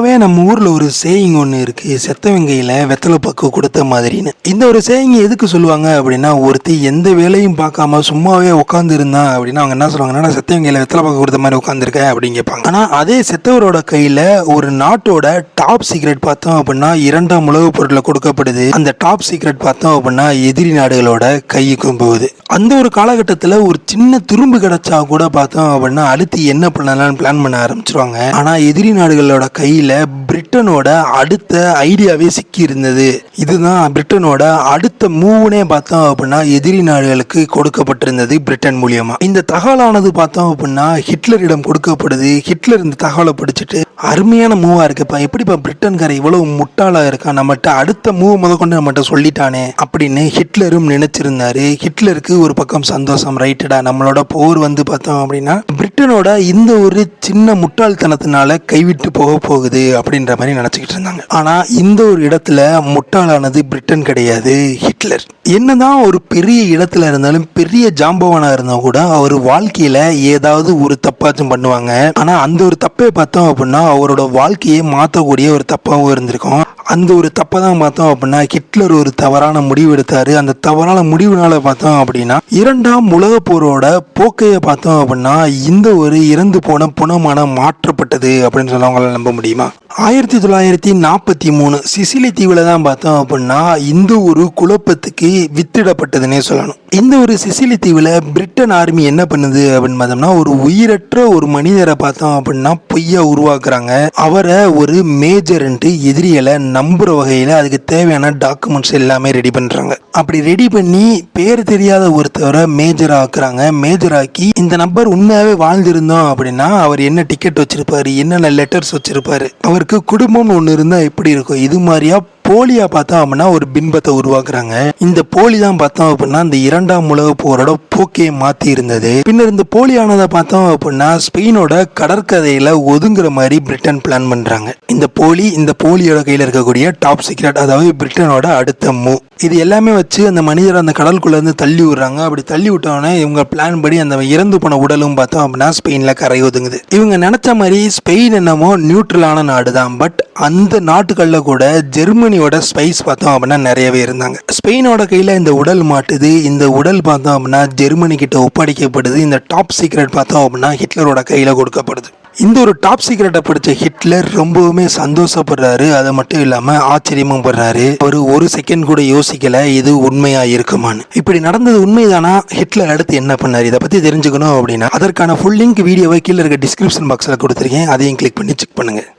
பொதுவாகவே நம்ம ஊரில் ஒரு சேயிங் ஒன்று இருக்குது செத்தவங்கையில் வெத்தலை பக்கு கொடுத்த மாதிரின்னு. இந்த ஒரு சேயிங் எதுக்கு சொல்லுவாங்க அப்படின்னா ஒருத்தி எந்த வேலையும் பார்க்காம சும்மாவே உட்காந்துருந்தா அப்படின்னா அவங்க என்ன சொல்லுவாங்க? செத்தவங்கையில் வெத்தலை பக்கு கொடுத்த மாதிரி உட்காந்துருக்கேன் அப்படின்னு கேட்பாங்க. ஆனால் அதே செத்தவரோட கையில் ஒரு நாட்டோட டாப் சீக்ரெட் பார்த்தோம் அப்படின்னா இரண்டாம் உலகப் பொருட்களை கொடுக்கப்படுது. அந்த டாப் சீக்ரெட் பார்த்தோம் அப்படின்னா எதிரி நாடுகளோட கையுக்கும் போகுது அந்த ஒரு காலகட்டத்தில் ஒரு சின்ன துரும்பு கிடைச்சா கூட பார்த்தோம் அப்படின்னா அடுத்து என்ன பண்ணலாம்னு பிளான் பண்ண ஆரம்பிச்சிருவாங்க. ஆனால் எதிரி நாடுகளோட கையில் பிரிட்டனோட அடுத்த ஐடியாவே சிக்கி இருந்தது இதுதான் பிரிட்டனோட அடுத்த மூவ்னே பார்த்தோம் அப்படின்னா எதிரி நாடுகளுக்கு கொடுக்கப்பட்டிருந்தது பிரிட்டன் மூலியமா. இந்த தகவலானது பார்த்தோம் அப்படின்னா ஹிட்லரிடம் கொடுக்கப்படுது. ஹிட்லர் இந்த தகவலை படிச்சுட்டு அருமையான மூவா இருக்குப்பா. எப்படிப்பா பிரிட்டன்கார இவ்வளவு முட்டாளா இருக்கா நம்மகிட்ட அடுத்த மூவ் முத கொண்டு நம்மகிட்ட சொல்லிட்டானே அப்படின்னு ஹிட்லரும் நினைச்சிருந்தாரு. ஹிட்லருக்கு ஒரு பக்கம் சந்தோஷம் ரைட்டடா நம்மளோட போர் வந்து பார்த்தோம் அப்படின்னா பிரிட்டனோட இந்த ஒரு சின்ன முட்டாள்தனத்தினால கைவிட்டு போக போகுது. அப்படின்ற மாதிரி நினச்சிக்கிட்டு இருந்தாங்க. ஆனால் இந்த ஒரு இடத்துல முட்டாளானது பிரிட்டன் கிடையாது ஹிட்லர். என்னதான் ஒரு பெரிய இடத்துல இருந்தாலும் பெரிய ஜாம்பவானாக இருந்தால் கூட அவர் வாழ்க்கையில் ஏதாவது ஒரு தப்பாச்சும் பண்ணுவாங்க. ஆனால் அந்த ஒரு தப்பை பார்த்தோம் அப்படின்னா அவரோட வாழ்க்கையை மாற்றக்கூடிய ஒரு தப்பாகவும் இருந்திருக்கும். அந்த ஒரு தப்பை தான் பார்த்தோம் அப்படின்னா ஹிட்லர் ஒரு தவறான முடிவு எடுத்தாரு அந்த தவறான முடிவுனால பார்த்தோம் அப்படின்னா இரண்டாம் உலக போரோட போக்கையை பார்த்தோம் அப்படின்னா இந்த ஒரு இறந்து போன புனமான மாற்றப்பட்டது அப்படின்னு சொல்லவங்களால நம்ப முடியுமா? ஆயிரத்தி தொள்ளாயிரத்தி நாற்பத்தி மூணு சிசிலி தீவில் தான் பார்த்தோம் அப்படின்னா இந்த ஒரு குழப்பத்துக்கு வித்திடப்பட்டதுன்னே சொல்லணும். இந்த ஒரு சிசிலி தீவில் பிரிட்டன் ஆர்மி என்ன பண்ணுது அப்படின்னு பார்த்தோம்னா ஒரு உயிரற்ற ஒரு மனிதரை பார்த்தோம் அப்படின்னா பொய்யா உருவாக்குறாங்க. அவரை ஒரு மேஜர்ன்ட்டு எதிரிகளை நம்புற வகையில் அதுக்கு தேவையான டாக்குமெண்ட்ஸ் எல்லாமே ரெடி பண்ணுறாங்க அப்படி ரெடி பண்ணி பேர் தெரியாத ஒருத்தரை மேஜர் ஆக்குறாங்க. மேஜர் ஆக்கி இந்த நபர் உண்மையாகவே வாழ்ந்திருந்தோம் அப்படின்னா அவர் என்ன டிக்கெட் வச்சிருப்பாரு என்னென்ன லெட்டர்ஸ் வச்சிருப்பாரு அவருக்கு குடும்பம்னு ஒன்று இருந்தால் எப்படி இருக்கும்? இது மாதிரியா போலியா பார்த்தோம் அப்படின்னா ஒரு பின்பத்தை உருவாக்குறாங்க. இந்த போலி தான் பார்த்தோம் அப்படின்னா இந்த இரண்டாம் உலக போரோட போக்கையை மாத்தி இருந்தது. பின்னர் இந்த போலியானதை பார்த்தோம் அப்படின்னா ஸ்பெயினோட கடற்கரையில ஒதுங்குற மாதிரி பிரிட்டன் பிளான் பண்றாங்க. இந்த போலி இந்த போலியோட கையில இருக்கக்கூடிய டாப் சீக்ரெட் அதாவது பிரிட்டனோட அடுத்த மூ இது எல்லாமே வச்சு அந்த மனிதர் அந்த கடலுக்குள்ளேருந்து தள்ளி விடுறாங்க. அப்படி தள்ளி விட்டோன்னே இவங்க பிளான் படி அந்த இறந்து போன உடலும் பார்த்தோம் அப்படின்னா ஸ்பெயின்ல கரை ஒதுங்குது. இவங்க நினைச்ச மாதிரி ஸ்பெயின் என்னமோ நியூட்ரலான நாடு தான் பட் அந்த நாட்டுகளில் கூட ஜெர்மனி ஜெர்மனியோட ஸ்பைஸ் பார்த்தோம் அப்படின்னா நிறையவே இருந்தாங்க. ஸ்பெயினோட கையில் இந்த உடல் மாட்டுது இந்த உடல் பார்த்தோம் அப்படின்னா ஜெர்மனி கிட்ட ஒப்படைக்கப்படுது இந்த டாப் சீக்ரெட் பார்த்தோம் அப்படின்னா ஹிட்லரோட கையில் கொடுக்கப்படுது. இந்த ஒரு டாப் சீக்ரெட்டை படித்த ஹிட்லர் ரொம்பவுமே சந்தோஷப்படுறாரு. அது மட்டும் இல்லாமல் ஆச்சரியமும் படுறாரு. அவர் ஒரு செகண்ட் கூட யோசிக்கல இது உண்மையாக இருக்குமான்னு. இப்படி நடந்தது உண்மைதானா? ஹிட்லர் அடுத்து என்ன பண்ணார்? இதை பற்றி தெரிஞ்சுக்கணும் அப்படின்னா அதற்கான ஃபுல் லிங்க் வீடியோவை கீழே இருக்க டிஸ்கிரிப்ஷன் பாக்ஸில் கொடுத்துருக்கேன். அதையும் கிளிக் பண்ணி செக் பண்ணுங்கள்